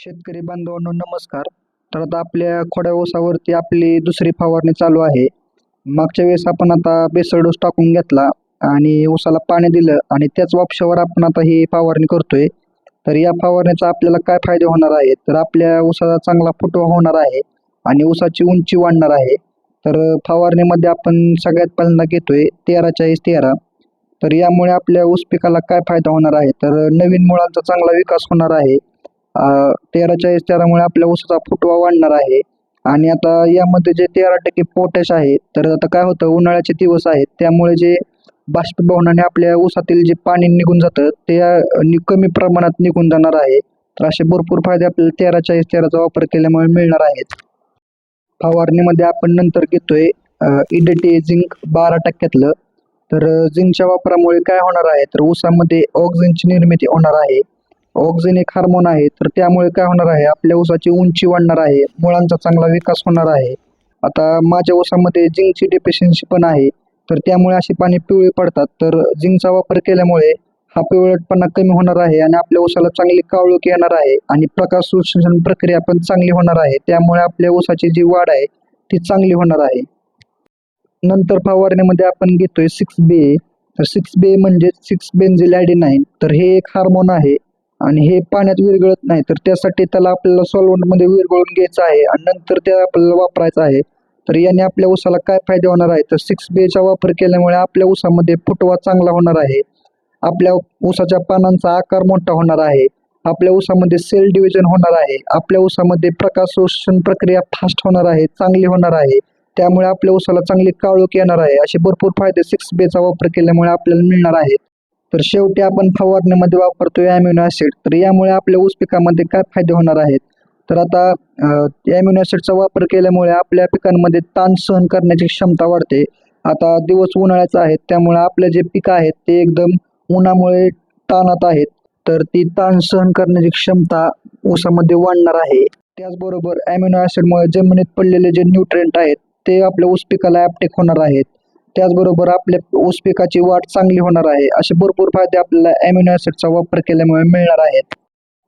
शेतकरी बांधवांनो नमस्कार. तर आता आपल्या खोड्या ओसावरती आपली दुसरी फवारणी चालू आहे. मागच्या वेळेस आपण आता बेसळ डोस टाकून घेतला आणि ऊसाला पाणी दिलं आणि त्याच वापशावर आपण आता ही फवारणी करतोय. तर या फवारणीचा आपल्याला काय फायदे होणार आहे तर आपल्या ऊसाचा चांगला फुटवा होणार आहे आणि ऊसाची उंची वाढणार आहे. तर फवारणीमध्ये आपण सगळ्यात पहिल्यांदा घेतोय तेरा चाळीस तेरा. तर यामुळे आपल्या ऊस पिकाला काय फायदा होणार आहे? तर नवीन मुळांचा चांगला विकास होणार आहे. तेरा चाळीस तेरामुळे आपल्या ऊसाचा फुटवा वाढणार आहे. आणि आता यामध्ये जे तेरा टक्के पोटॅश आहे तर आता काय होतं उन्हाळ्याचे दिवस आहेत त्यामुळे जे बाष्पीभवनाने आपल्या ऊसातील जे पाणी निघून जातं ते कमी प्रमाणात निघून जाणार आहे. तर असे भरपूर फायदे आपल्याला तेरा चाळीस तेराचा वापर केल्यामुळे मिळणार आहेत. फवारणीमध्ये आपण नंतर घेतोय इडटी झिंक बारा टक्क्यातलं. तर झिंकच्या वापरामुळे काय होणार आहे तर ऊसामध्ये ऑक्सिजनची निर्मिती होणार आहे. ऑक्सिजन एक हार्मोन आहे तर त्यामुळे काय होणार आहे? आपल्या ऊसाची उंची वाढणार आहे मुळांचा चांगला विकास होणार आहे. आता माझ्या ऊसामध्ये जिंकची डेफिशियन्सी पण आहे तर त्यामुळे अशी पाणी पिवळी पडतात. तर जिंकचा वापर केल्यामुळे हा पिवळटपणा कमी होणार आहे आणि आपल्या ऊसाला चांगली कावळूक येणार आहे आणि प्रकाश संश्लेषण प्रक्रिया पण चांगली होणार आहे. त्यामुळे आपल्या ऊसाची जी वाढ आहे ती चांगली होणार आहे. नंतर फवारणीमध्ये आपण घेतोय सिक्स बे तर सिक्स बे म्हणजे सिक्स बेन्झिलॅडिनाईन तर हे एक हार्मोन आहे. आणि हे पाण्यात विरघळत नाही तर त्यासाठी त्याला आपल्याला सॉल्वंटमध्ये विरघळून घ्यायचं आहे आणि नंतर ते आपल्याला वापरायचं आहे. तर याने आपल्या ऊसाला काय फायदे होणार आहे? तर सिक्स बेचा वापर केल्यामुळे आपल्या ऊसामध्ये फुटवा चांगला होणार आहे. आपल्या ऊसाच्या पानांचा आकार मोठा होणार आहे. आपल्या ऊसामध्ये सेल डिव्हिजन होणार आहे. आपल्या ऊसामध्ये प्रकाश शोषण प्रक्रिया फास्ट होणार आहे चांगली होणार आहे. त्यामुळे आपल्या ऊसाला चांगली काळोख येणार आहे. असे भरपूर फायदे सिक्स बेचा वापर केल्यामुळे आपल्याला मिळणार आहेत. तर शेवटी आपण फवारणीमध्ये वापरतोय ॲम्युनो ॲसिड तर यामुळे आपल्या ऊस पिकामध्ये काय फायदे होणार आहेत? तर आता ॲम्युनो ॲसिडचा वापर केल्यामुळे आपल्या पिकांमध्ये ताण सहन करण्याची क्षमता वाढते. आता दिवस उन्हाळ्याचा आहेत त्यामुळे आपले जे पिकं आहेत ते एकदम उन्हामुळे ताणात आहेत. तर ती ताण सहन करण्याची क्षमता ऊसामध्ये वाढणार आहे. त्याचबरोबर ॲम्युनो ॲसिडमुळे जमिनीत पडलेले जे न्यूट्रिएंट आहेत ते आपल्या ऊस पिकाला ॲपटेक होणार आहेत. त्याचबरोबर आपल्या ऊस पिकाची वाढ चांगली होणार आहे. असे भरपूर फायदे आपल्याला ॲम्युनो ॲसिडचा वापर केल्यामुळे मिळणार आहेत.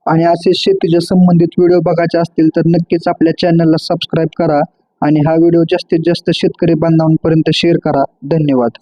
आणि असे शेतीच्या संबंधित व्हिडिओ बघायचे असतील तर नक्कीच आपल्या चॅनलला सबस्क्राईब करा आणि हा व्हिडिओ जास्तीत जास्त शेतकरी बांधवांपर्यंत शेअर करा. धन्यवाद.